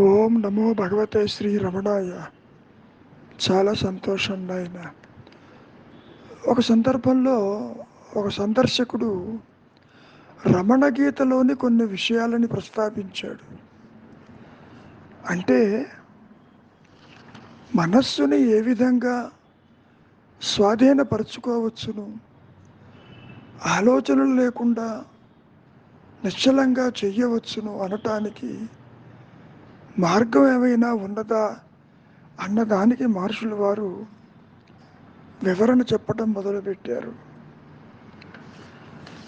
ఓం నమో భగవతే శ్రీ రమణాయ. చాలా సంతోషం నాయన. ఒక సందర్భంలో ఒక సందర్శకుడు రమణ గీతలోని కొన్ని విషయాలని ప్రస్తావించాడు. అంటే మనస్సుని ఏ విధంగా స్వాధీనపరచుకోవచ్చును? ఆలోచనలు లేకుండా నిశ్చలంగా చెయ్యవచ్చును అనటానికి మార్గం ఏమైనా ఉన్నదా అన్నదానికి మహర్షులు వారు వివరణ చెప్పడం మొదలుపెట్టారు.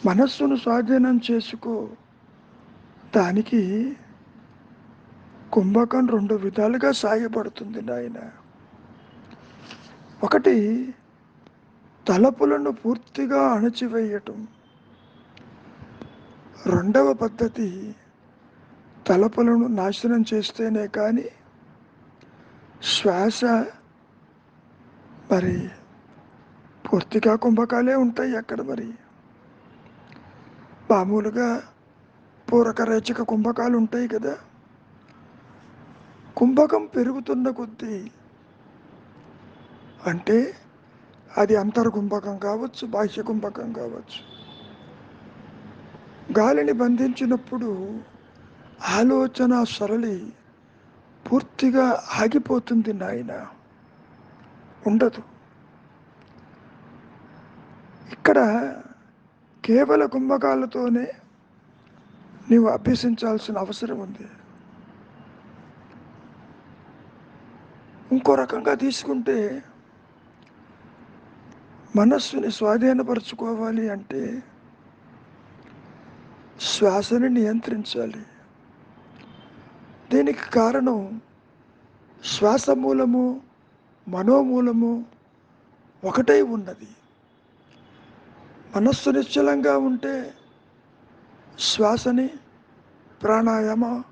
మనస్సును స్వాధీనం చేసుకో దానికి కుంభకం రెండు విధాలుగా సాయపడుతుంది నాయన. ఒకటి తలపులను పూర్తిగా అణచివేయటం. రెండవ పద్ధతి తలపలను నాశనం చేస్తేనే కానీ శ్వాస మరి పూర్తిగా కుంభకాలే ఉంటాయి అక్కడ మరి. మామూలుగా పూరక రేచక కుంభకాలు ఉంటాయి కదా. కుంభకం పెరుగుతున్న కొద్దీ అంటే అది అంతర్కుంభకం కావచ్చు బాహ్య కుంభకం కావచ్చు. గాలిని బంధించినప్పుడు ఆలోచన సరళి పూర్తిగా ఆగిపోతుంది నాయన. ఉండదు. ఇక్కడ కేవల కుంభకాలతోనే నీవు అభ్యసించాల్సిన అవసరం ఉంది. ఇంకో రకంగా తీసుకుంటే మనస్సుని స్వాధీనపరచుకోవాలి అంటే శ్వాసని నియంత్రించాలి. దీనికి కారణం? శ్వాస మూలము మనోమూలము ఒకటై ఉన్నది. మనస్సు నిశ్చలంగా ఉంటే శ్వాసని ప్రాణాయామ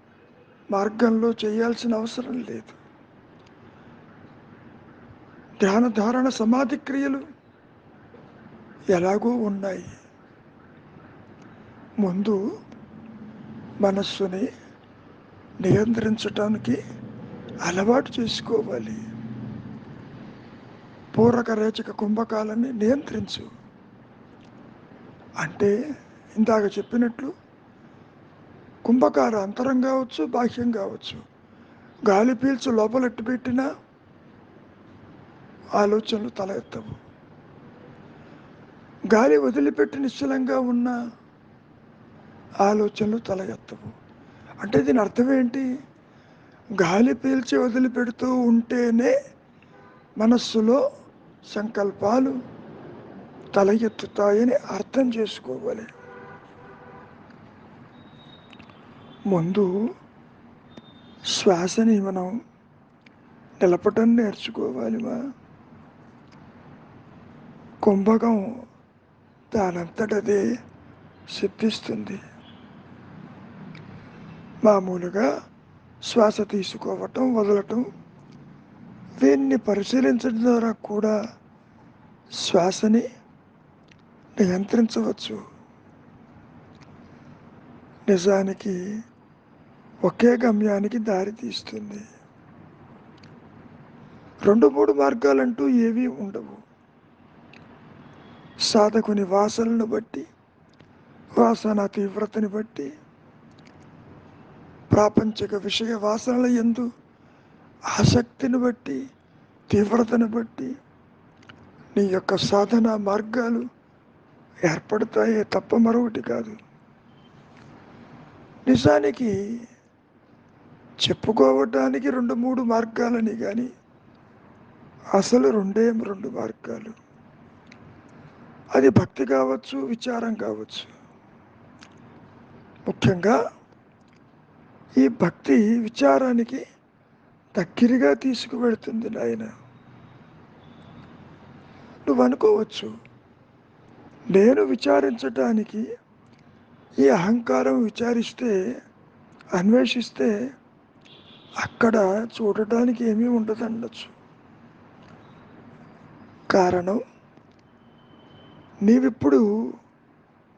మార్గంలో చేయాల్సిన అవసరం లేదు. ధ్యాన ధారణ సమాధి క్రియలు ఎలాగో ఉన్నాయి? ముందు మనస్సుని నియంత్రించటానికి అలవాటు చేసుకోవాలి. పూరక రేచక కుంభకాలాన్ని నియంత్రించు. అంటే ఇందాక చెప్పినట్లు కుంభకాల అంతరం కావచ్చు బాహ్యం కావచ్చు. గాలి పీల్చు లోపలెట్టు పెట్టినా ఆలోచనలు తల ఎత్తవు. గాలి వదిలిపెట్టి నిశ్చలంగా ఉన్న ఆలోచనలు తల ఎత్తవు. అంటే దీని అర్థం ఏంటి? గాలి పీల్చి వదిలిపెడుతూ ఉంటేనే మనస్సులో సంకల్పాలు తల ఎత్తుతాయని అర్థం చేసుకోవాలి. ముందు శ్వాసని మనం నిలపటం నేర్చుకోవాలి మా. కుంభకం దానంతటదే సిద్ధిస్తుంది. మామూలుగా శ్వాస తీసుకోవటం వదలటం వీన్ని పరిశీలించడం ద్వారా కూడా శ్వాసని నియంత్రించవచ్చు. నిజానికి ఒకే గమ్యానికి దారి తీస్తుంది. రెండు మూడు మార్గాలంటూ ఏవీ ఉండవు. సాధకుని వాసనను బట్టి వాసన తీవ్రతని బట్టి ప్రాపంచిక విషయ వాసనల ఎందు ఆసక్తిని బట్టి తీవ్రతను బట్టి నీ యొక్క సాధన మార్గాలు ఏర్పడతాయే తప్ప మరొకటి కాదు. నిజానికి చెప్పుకోవటానికి రెండు మూడు మార్గాలని కానీ అసలు రెండే రెండు మార్గాలు. అది భక్తి కావచ్చు విచారం కావచ్చు. ముఖ్యంగా ఈ భక్తి విచారానికి దగ్గరగా తీసుకువెడుతుంది నాయన. నువ్వు అనుకోవచ్చు నేను విచారించటానికి ఈ అహంకారం విచారిస్తే అన్వేషిస్తే అక్కడ చూడటానికి ఏమీ ఉండదండొచ్చు కారణం నీవిప్పుడు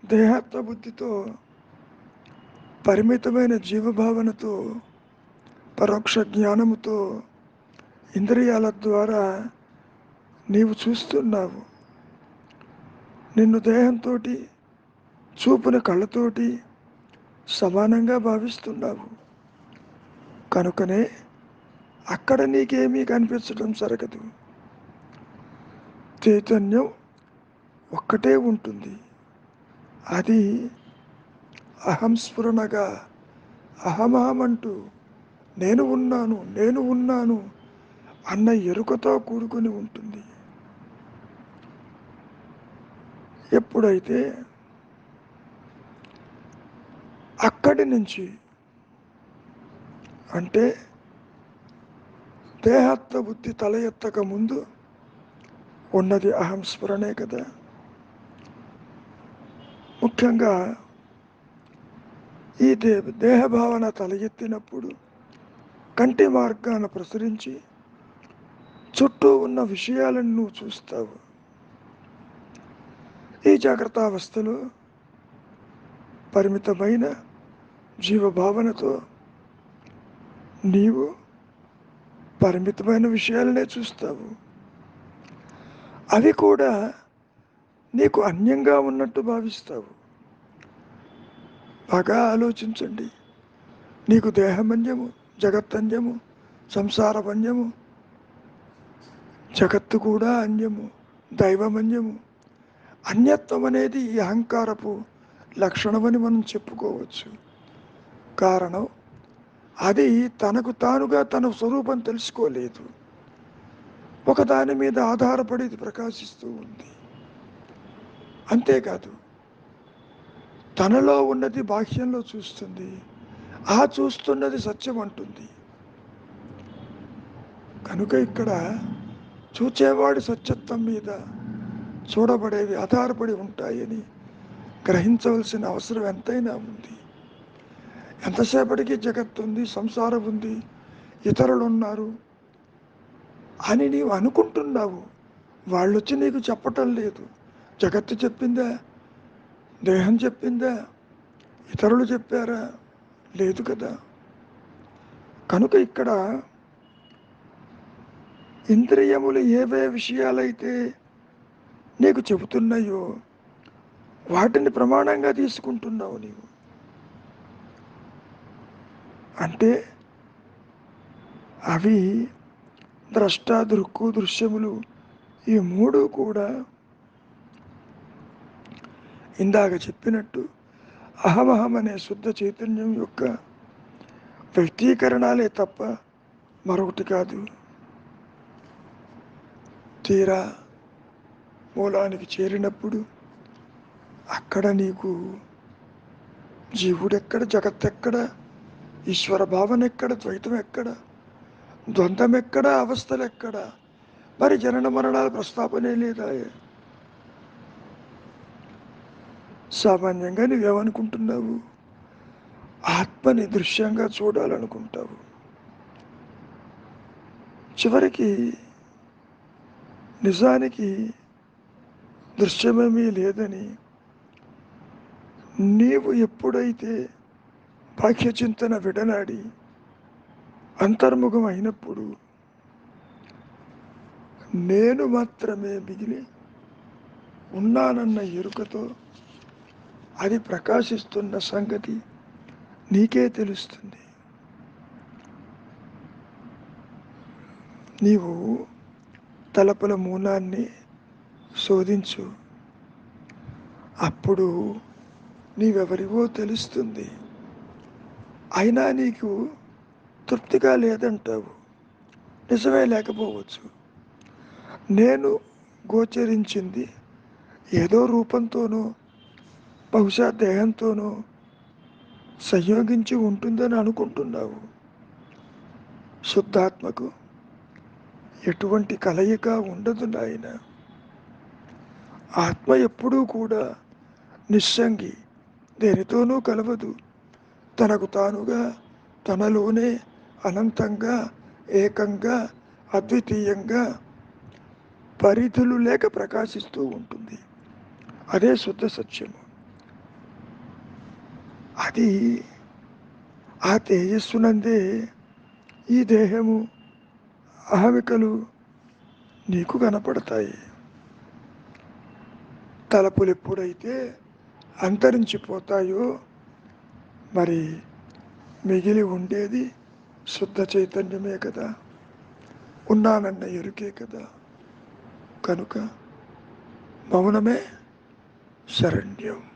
దేహాత్మ బుద్ధితో పరిమితమైన జీవభావనతో పరోక్ష జ్ఞానముతో ఇంద్రియాల ద్వారా నీవు చూస్తున్నావు. నిన్ను దేహంతో చూపున కళ్ళతోటి సమానంగా భావిస్తున్నావు. కనుకనే అక్కడ నీకేమీ కనిపించడం జరగదు. చైతన్యం ఒక్కటే ఉంటుంది. అది అహంస్ఫురణగా అహమహమంటూ నేను ఉన్నాను నేను ఉన్నాను అన్న ఎరుకతో కూడుకొని ఉంటుంది. ఎప్పుడైతే అక్కడి నుంచి అంటే దేహత్వ బుద్ధి తల ఎత్తక ముందు ఉన్నది అహం స్ఫురణే కదా. ముఖ్యంగా ఈ దే దేహభావన తల ఎత్తినప్పుడు కంటి మార్గాన ప్రసరించి చుట్టూ ఉన్న విషయాలను నువ్వు చూస్తావు. ఈ జాగ్రత్త అవస్థలో పరిమితమైన జీవభావనతో నీవు పరిమితమైన విషయాలనే చూస్తావు. అవి కూడా నీకు అన్యంగా ఉన్నట్టు భావిస్తావు. బాగా ఆలోచించండి. నీకు దేహమంజము జగత్తంజము సంసార పంజము జగత్తు కూడా అన్యము దైవమన్యము. అన్యత్వం అనేది ఈ అహంకారపు లక్షణమని మనం చెప్పుకోవచ్చు. కారణం అది తనకు తానుగా తన స్వరూపం తెలుసుకోలేదు. ఒకదాని మీద ఆధారపడి ప్రకాశిస్తూ ఉంది. అంతేకాదు తనలో ఉన్నది బాహ్యంలో చూస్తుంది. ఆ చూస్తున్నది సత్యం అంటుంది. కనుక ఇక్కడ చూచేవాడి సత్యత్వం మీద చూడబడేవి ఆధారపడి ఉంటాయని గ్రహించవలసిన అవసరం ఎంతైనా ఉంది. ఎంతసేపటికి జగత్తు ఉంది సంసారం ఉంది ఇతరులు ఉన్నారు అని నీవు అనుకుంటున్నావు. వాళ్ళు వచ్చి నీకు చెప్పటం లేదు. జగత్తు చెప్పిందా? దేహం చెప్పిందా? ఇతరులు చెప్పారా? లేదు కదా. కనుక ఇక్కడ ఇంద్రియములు ఏవే విషయాలైతే నీకు చెబుతున్నాయో వాటిని ప్రమాణంగా తీసుకుంటున్నావు నీవు. అంటే అవి ద్రష్ట దృక్కు దృశ్యములు ఈ మూడు కూడా ఇందాక చెప్పినట్టు అహమహం అనే శుద్ధ చైతన్యం యొక్క వ్యక్తీకరణాలే తప్ప మరొకటి కాదు. తీరా మూలానికి చేరినప్పుడు అక్కడ నీకు జీవుడెక్కడ జగత్తెక్కడ ఈశ్వర భావన ఎక్కడ ద్వైతం ఎక్కడ ద్వంద్వం ఎక్కడ అవస్థలు ఎక్కడ మరి జనన మరణాల ప్రస్తాపనే లేదా? సామాన్యంగా నువ్వేమనుకుంటున్నావు? ఆత్మని దృశ్యంగా చూడాలనుకుంటావు. చివరికి నిజానికి దృశ్యమేమీ లేదని నీవు ఎప్పుడైతే బాహ్య చింతన విడనాడి అంతర్ముఖం అయినప్పుడు నేను మాత్రమే మిగిలి ఉన్నానన్న ఎరుకతో అది ప్రకాశిస్తున్న సంగతి నీకే తెలుస్తుంది. నీవు తలపల మూలాన్ని శోధించు. అప్పుడు నీవెవరివో తెలుస్తుంది. అయినా నీకు తృప్తిగా లేదంటావు. నిజమే లేకపోవచ్చు. నేను గోచరించింది ఏదో రూపంతోనో బహుశా దేహంతోనూ సంయోగించి ఉంటుందని అనుకుంటున్నావు. శుద్ధాత్మకు ఎటువంటి కలయిక ఉండదు నాయన. ఆత్మ ఎప్పుడూ కూడా నిస్సంగి దేనితోనూ కలవదు. తనకు తానుగా తనలోనే అనంతంగా ఏకంగా అద్వితీయంగా పరిధులు లేక ప్రకాశిస్తూ ఉంటుంది. అదే శుద్ధ సత్యము. అది ఆ తేజస్సునందే ఈ దేహము అహమికలు నీకు కనపడతాయి. తలపులు ఎప్పుడైతే అంతరించిపోతాయో మరి మిగిలి ఉండేది శుద్ధ చైతన్యమే కదా. ఉన్నానన్న ఎరుకే కదా. కనుక మౌనమే శరణ్యం.